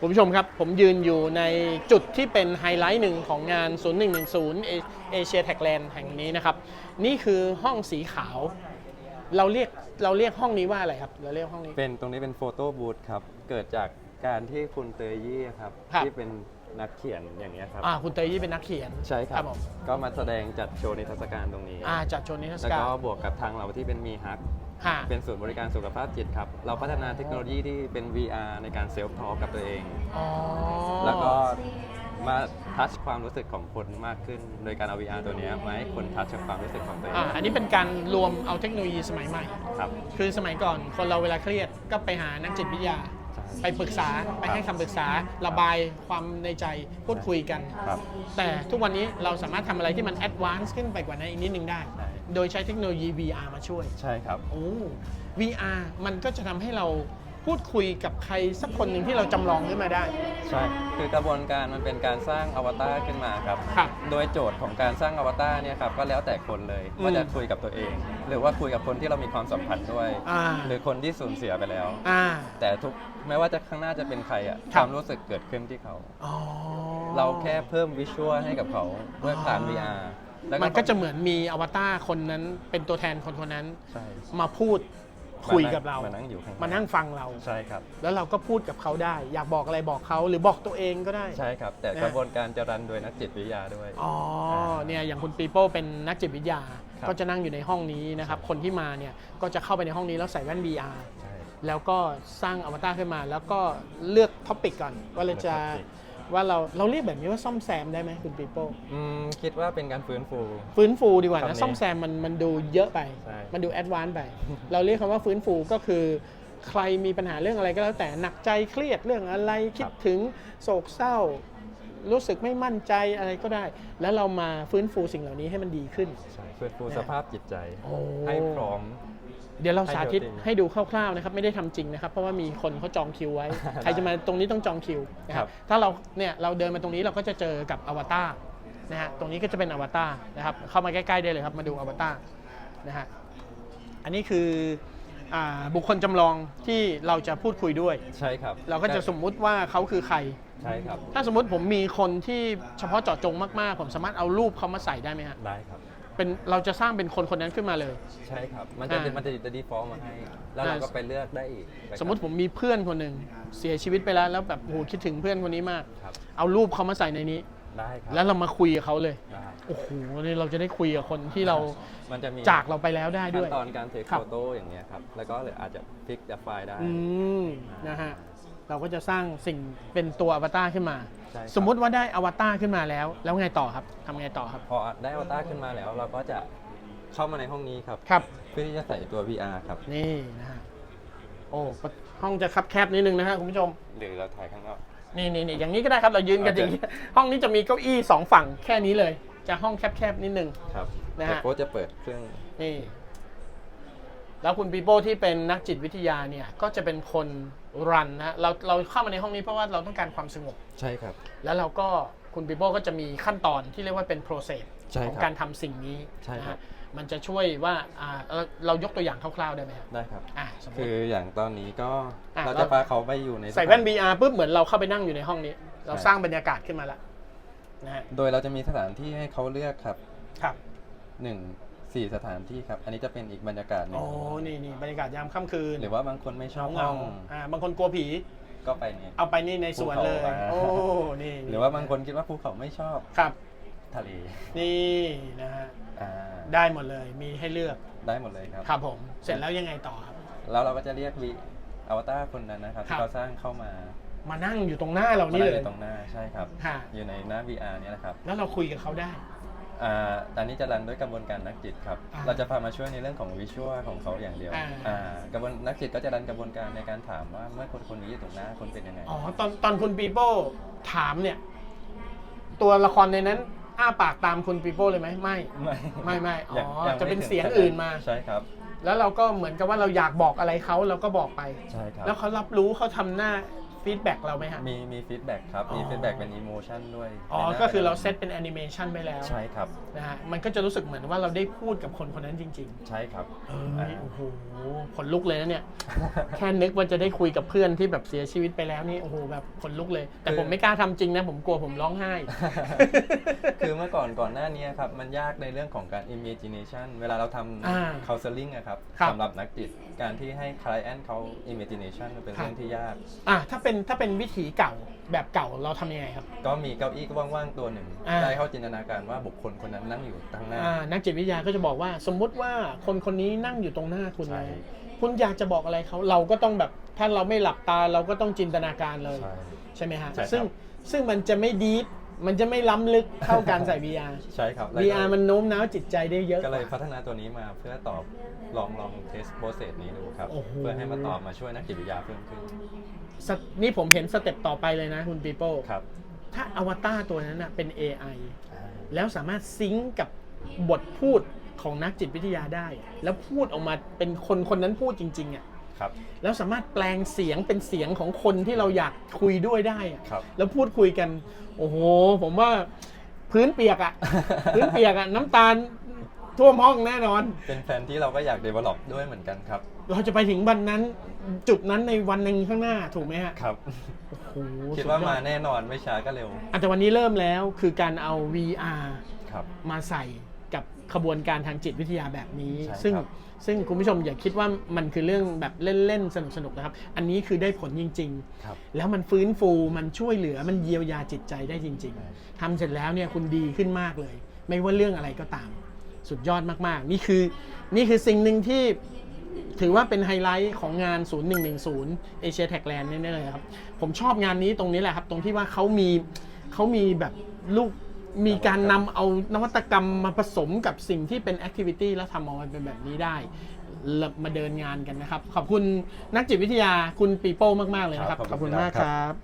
คุณผู้ชมครับ ผมยืนอยู่ในจุดที่เป็นไฮไลท์หนึ่งของงาน 0110เอเชียแท็กแลนด์แห่งนี้นะครับ นี่คือห้องสีขาว เราเรียกเราเรียกห้องนี้ว่าอะไรครับ เราเรียกห้องนี้ เป็นตรงนี้เป็นโฟโต้บูธครับ เกิดจากการที่คุณเตยยี่ครับ ครับ ที่เป็นนักเขียนอย่างนี้ยครับ อ่าคุณเตยยี่เป็นนักเขียนใช่ครับ ผมก็มาแสดงจัดโชว์ในเทรรศกาลตรงนี้ อ่าจัดโชว์นิทรรศแล้วการ ก็บวกกับทางเราที่เป็นมีฮัก ค่ะ เป็นศูนย์บริการสุขภาพจิตครับ เราพัฒนาเทคโนโลยีที่เป็น VR ในการเซลฟ์ทอกับตัวเอง อ๋อแล้วก็มาทัชความรู้สึกของคนมากขึ้น โดยการเอา VR ตัวเนี้ยมาให้คนทัชกับความรู้สึกของตัวเองอ่าอันนี้เป็นการรวมเอาเทคโนโลยีสมัยใหม่ ครับ คือสมัยก่อนคนเราเวลาเครียดก็ไปหานักจิตวิทยา ไปปรึกษาไปให้คำปรึกษาระบายความในใจพูดคุยกัน ครับ แต่ทุกวันนี้เราสามารถทำอะไรที่มันแอดวานซ์ขึ้นไปกว่านั้นอีกนิดนึงได้ใช่ โดยใช้เทคโนโลยี VR มาช่วย ใช่ครับ โอ้ VR มันก็จะทำให้เราพูดคุยกับใครสักคนหนึ่งที่เราจำลองขึ้นมาได้ ใช่ คือกระบวนการมันเป็นการสร้างอวตารขึ้นมาครับ ครับโดยโจทย์ของการสร้างอวตารเนี่ยครับก็แล้วแต่คนเลยอืม ว่าจะคุยกับตัวเอง หรือว่าคุยกับคนที่เรามีความสัมพันธ์ด้วย อ่า หรือคนที่สูญเสียไปแล้ว อ่า แต่ทุกไม่ว่าจะข้างหน้าจะเป็นใครอะคครับ วามรู้สึกเกิดขึ้นที่เขา อ๋อ เราแค่เพิ่มวิชวลให้กับเขาด้วยผ่าน VR แล้วมันก็จะเหมือนมีอวตารคนนั้น เป็นตัวแทนคนคนนั้น ใช่มาพูดคุยกับเรา มานั่งอยู่ข้างมานั่งฟังเรา ใช่ครับ แล้วเราก็พูดกับเขาได้ อยากบอกอะไรบอกเขาหรือบอกตัวเองก็ได้ ใช่ครับ แต่นะกระบวนการจะรันโดยนักจิตวิทยาด้วย อ๋อ เนี่ย อย่างคุณปีโป้เป็นนักจิตวิทยาครับก็จะนั่งอยู่ในห้องนี้นะครับ คนที่มาเนี่ย ก็จะเข้าไปในห้องนี้แล้วใส่แว่น VR ใช่แล้วก็สร้างอวตารขึ้นมา แล้วก็เลือกท็อปิกก่อนว่าเราจะ เลือก topic ว่าเราเราเรียกแบบนี้ว่าซ่อมแซมได้ไหมคุณปีโป้อืมคิดว่าเป็นการฟื้นฟู ฟื้นฟูดีกว่าคำนะนี้ซ่อมแซมมันมันดูเยอะไป ใช่ มันดูแอดวานซ์ไป เราเรียกคำว่าฟื้นฟูก็คือ ใครมีปัญหาเรื่องอะไรก็แล้วแต่หนักใจเครียดเรื่องอะไรคิดถึงโศกเศร้า รู้สึกไม่มั่นใจอะไรก็ได้ แล้วเรามาฟื้นฟูสิ่งเหล่านี้ให้มันดีขึ้น ใช่ฟื้นฟูนะสภาพจิตใจ โอ้ ให้พร้อม เดี๋ยวเราสาธิตให้ให้ดูคร่าวๆนะครับไม่ได้ทำจริงนะครับ เพราะว่ามีคนเขาจองคิวไว้ ใครจะมาตรงนี้ต้องจองคิวนะคครัรับบถ้าเราเนี่ยเราเดินมาตรงนี้เราก็จะเจอกับอวตารนะฮะตรงนี้ก็จะเป็นอวตารนะครับเข้ามาใกล้ๆได้เลยครับมาดูอวตารนะฮะอันนี้คืออ่าบุคคลจำลองที่เราจะพูดคุยด้วยใช่ครับ เราก็จะสมมุติว่าเขาคือใครใช่ครับถ้าสมมติผมมีคนที่เฉพาะเจาะจงมากๆ ผมสามารถเอารูปเขามาใส่ได้ไหมฮะได้ครับ เป็นเราจะสร้างเป็นคนคนนั้นขึ้นมาเลย ใช่ครับ มันจะอ่ามันจะจะดีฟอลมาให้ แล้วเราอ่า ก็ไปเลือกได้อีกไปครับสมมติผมมีเพื่อนคนหนึ่งเสียชีวิตไปแล้วแล้วแบบโอ้โหคิดถึงเพื่อนคนนี้มาก ครับ เอารูปเขามาใส่ในนี้ ได้ครับแล้วเรามาคุยกับเขาเลยได้โอ้โหนี่เราจะได้คุยกับคนที่เรามันจะมีจากเราไปแล้วได้ขั้ด้วย นตอนการเทคครับโฟโต้อย่างเงี้ยครับ แล้วก็เลยอาจจะพลิกจากไฟล์ได้ อืมนะฮะ เราก็จะสร้างสิ่งเป็นตัวอวตารขึ้นมา ใช่ครับ สมมุติว่าได้อวตารขึ้นมาแล้ว แล้วไงต่อครับทำไงต่อครับ พอได้อวตารขึ้นมาแล้ว เราก็จะเข้ามาในห้องนี้ครับ ครับ เพื่อที่จะใส่ตัว VR ครับ นี่นะฮะโอ้ห้องจะคับแคบนิดนึงนะฮะคุณผู้ชม หรือเราถ่ายข้างนอก นี่นี่นี่อย่างนี้ก็ได้ครับเรายืนกันอย่างนี้ห้องนี้จะมีเก้าอี้สองฝั่งแค่นี้เลย จะห้องแคบๆนิดนึง ครับนะฮะเดี๋ยวโค้ชจะเปิดเครื่อง นี่ แล้วคุณปีโป้ที่เป็นนักจิตวิทยาเนี่ย ก็จะเป็นคน รันนะเราเราเข้ามาในห้องนี้เพราะว่าเราต้องการความสงบ ใช่ครับ แล้วเราก็คุณปีโป้ก็จะมีขั้นตอนที่เรียกว่าเป็น process ใช่ของครับการทำสิ่งนี้ใช่นะครัฮะบ มันจะช่วยว่าอ่าเราเรายกตัวอย่างคร่าวๆได้ไหมครับได้ครับ อ่าสมมคืติออย่างตอนนี้ก็อะเราเราจะพาเขาไปอยู่ในใส่แว่น สถา VR ปุ๊บเหมือนเราเข้าไปนั่งอยู่ในห้องนี้ เราใช่ สร้างบรรยากาศขึ้นมาแล้วนะฮะโดยเราจะมีสถานที่ให้เขาเลือกครับครับ หนึ่ง สี่สถานที่ครับ อันนี้จะเป็นอีกบรรยากาศหนึ่โอ้งนี่นี่บรรยากาศยามค่ำคืนหรือว่าบางคนไม่ชอบเหห้งาองๆอ่าบางคนกลัวผี ก็ไปนี่เอาไปนี่ในสวนเลย ภูเขา โอ้ นี่หรือว่าบางคนคิดว่าภูเขาไม่ชอบครับ ทะเลนี่นะฮะ อ่าได้หมดเลย มีให้เลือก ได้หมดเลยครับ ครับผม เสร็จแล้วยังไงต่อครับ แล้วเราก็จะเรียกวีอวตารคนนั้นนะครับครับ ที่เราสร้างเข้ามามานั่งอยู่ตรงหน้าเรามานี่นั่งเลอยยู่ตรงหน้าใช่ครับ ค่ะอยู่ในหน้า VR เนี่ยนะครับ แล้วเราคุยกับเขาได้ อ่าตอนนี้จะรันด้วยกระบวนการนักจิตครับ อ่าเราจะพามาช่วยในเรื่องของวิชวลของเขาอย่างเดียวอ่า อ่ากระบวนนักจิตก็จะรันกระบวนการในการถามว่าเมื่อคนคนนี้อยู่ตรงหน้าคนเป็นยังไง อ๋อตอนตอนคุณปีโป้ถามเนี่ย ตัวละครในนั้น อ้าปากตามคุณปีโป้เลยไหมไม่ ไม่ไม่ไม่อ๋อยังยังจะเป็นไม่ถึเสียงอื่นมา ใช่ครับ แล้วเราก็เหมือนกับว่าเราอยากบอกอะไรเขาเราก็บอกไป ใช่ครับ แล้วเขารับรู้เขาทำหน้า ฟีดแบ็กเราไหมฮะ มีมีฟีดแบ็กครับ มีอ๋อ ฟีดแบ็กเป็นอีโมชันด้วยอ๋อ ในหน้ก็คือเราเซตเป็นแอนิเมชันไปแล้วใช่ครับ นะฮะ มันก็จะรู้สึกเหมือนว่าเราได้พูดกับคนคนนั้นจริงใช่ครับๆเอ้ยโอ้โหขนลุกเลยนะเนี่ย แค่นึกว่าจะได้คุยกับเพื่อนที่แบบเสียชีวิตไปแล้วนี่ โอ้โห แบบขนลุกเลย แต่คือผมไม่กล้าทำจริงนะ ผมกลัวผมร้องไห้ คือเมื่อก่อนก่อนหน้านี้ครับ มันยากในเรื่องของการ imagination เวลาเราทอ่าำ counseling อะครับครับ สำหรับนักจิต การที่ให้ client เขา imagination มันเป็นครับเรื่องที่ยาก อะถ้าเป็นถ้าเป็นวิถีเก่าแบบเก่าเราทำยังไงครับ ก็มีเก้าอี้ว่างๆตัวหนึ่งอ่า ได้เข้าจินตนาการว่าบุคคลคนนั้นนั่งอยู่ข้างหน้า อ่านักจิตวิทยาก็จะบอกว่าสมมุติว่าคนคนนี้นั่งอยู่ตรงหน้าคุณใช่แล้วคุณอยากจะบอกอะไรเขาเราก็ต้องแบบถ้าเราไม่หลับตาเราก็ต้องจินตนาการเลย ใช่ ใช่ไหมฮะใช่ครับ ซึ่งซึ่งมันจะไม่ดีฟ มันจะไม่ล้ำลึกเท่าการใส่ VR ใช่ครับแล้วก็ VR มันโน้มน้าวจิตใจได้เยอะก็เลยกพัว่า ฒนาตัวนี้มาเพื่อตอบลองลองเทสโปรเซสนี้ดูครับ โอ้โห เพื่อให้มาตอบมาช่วยนักจิตวิทยาเพิ่มขึ้นสเตนี่ผมเห็นสเต็ปต่อไปเลยนะคุณปีโป้ครับถ้าอวตารตัวนั้นนะเป็น AI อ่าแล้วสามารถซิงก์กับบทพูดของนักจิตวิทยาได้ แล้วพูดออกมาเป็นคนคนนั้นพูดจริงๆอะ ครับ แล้วสามารถแปลงเสียงเป็นเสียงของคนที่เราอยากคุยด้วยได้อะครับ แล้วพูดคุยกัน โอ้โห ผมว่าพื้นเปียกอะ พื้นเปียกอะน้ำตาลท่วมห้องแน่นอน เป็นแฟนที่เราก็อยาก develop ด้วยเหมือนกันครับ เราจะไปถึงวันนั้น จุดนั้นในวันหนึ่งข้างหน้าถูกไหมฮะครับ โอ้โหคิดว่าสุยอมาแน่นอนไม่ช้าก็เร็ว อาจจะวันนี้เริ่มแล้วคือการเอา VR ครับ มาใส่กับ ขบวนการทางจิตวิทยาแบบนี้ ใช่ซึ่งครับ ซึ่งคุณผู้ชมอย่าคิดว่ามันคือเรื่องแบบเล่น ๆ สนุก ๆ นะครับ อันนี้คือได้ผลจริง ครับ ๆ แล้วมันฟื้นฟูมันช่วยเหลือมันเยียวยาจิตใจได้จริง ใช่ ๆทำเสร็จแล้วเนี่ยคุณดีขึ้นมากเลย ไม่ว่าเรื่องอะไรก็ตาม สุดยอดมาก ๆ นี่คือ นี่คือสิ่งหนึ่งที่ ถือว่าเป็นไฮไลท์ของงาน 0110 Asia Tech Land แน่ๆเลยครับ ผมชอบงานนี้ตรงนี้แหละครับ ตรงที่ว่าเขามีเขามีแบบลูก มีการนำเอานวัตกรรมมาผสมกับสิ่งที่เป็นแอคทิวิตี้แล้วทำออกมาเป็นแบบนี้ได้แล้วมาเดินงานกันนะครับ ขอบคุณนักจิตวิทยาคุณปีโป้มาก ๆ เลยนะครับ ครับขขออบบคุคุณณมากครับ ครับ